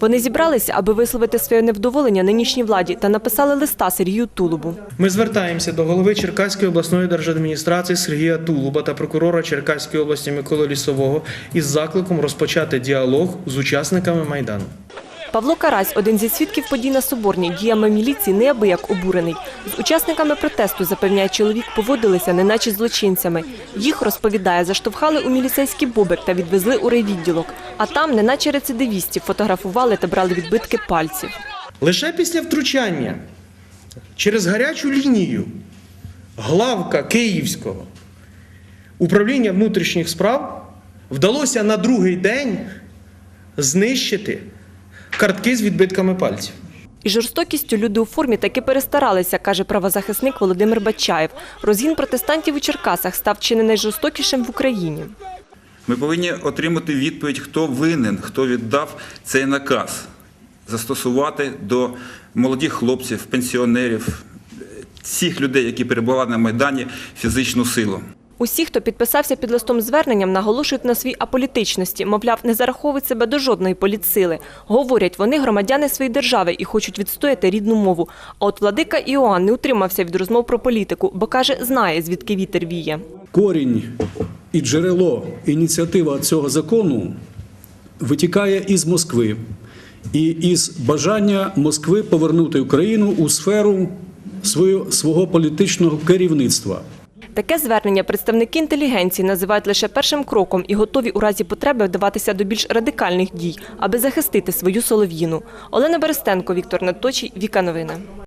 Вони зібралися, аби висловити своє невдоволення нинішній владі та написали листа Сергію Тулубу. Ми звертаємося до голови Черкаської обласної держадміністрації Сергія Тулуба та прокурора Черкаської області Миколи Лісового із закликом розпочати діалог з учасниками майдану. Павло Карась, один зі свідків подій на Соборній, діями міліції неабияк обурений. З учасниками протесту, запевняє чоловік, поводилися неначе злочинцями. Їх, розповідає, заштовхали у міліцейський бобик та відвезли у райвідділок. А там, неначе рецидивістів, фотографували та брали відбитки пальців. Лише після втручання через гарячу лінію главка Київського управління внутрішніх справ вдалося на другий день знищити картки з відбитками пальців. І жорстокістю люди у формі таки перестаралися, каже правозахисник Володимир Бачаєв. Розгін протестантів у Черкасах став чи не найжорстокішим в Україні. Ми повинні отримати відповідь, хто винен, хто віддав цей наказ застосувати до молодих хлопців, пенсіонерів, всіх людей, які перебували на Майдані, фізичну силу. Усі, хто підписався під листом зверненням, наголошують на своїй аполітичності, мовляв, не зараховують себе до жодної політсили. Говорять, вони громадяни своєї держави і хочуть відстояти рідну мову. А от владика Іоанн не утримався від розмов про політику, бо каже, знає, звідки вітер віє. корінь і джерело ініціатива цього закону витікає із Москви і із бажання Москви повернути Україну у сферу свого політичного керівництва. Таке звернення представники інтелігенції називають лише першим кроком і готові у разі потреби вдаватися до більш радикальних дій, аби захистити свою солов'їну. Олена Берестенко, Віктор Наточій, Віка Новини.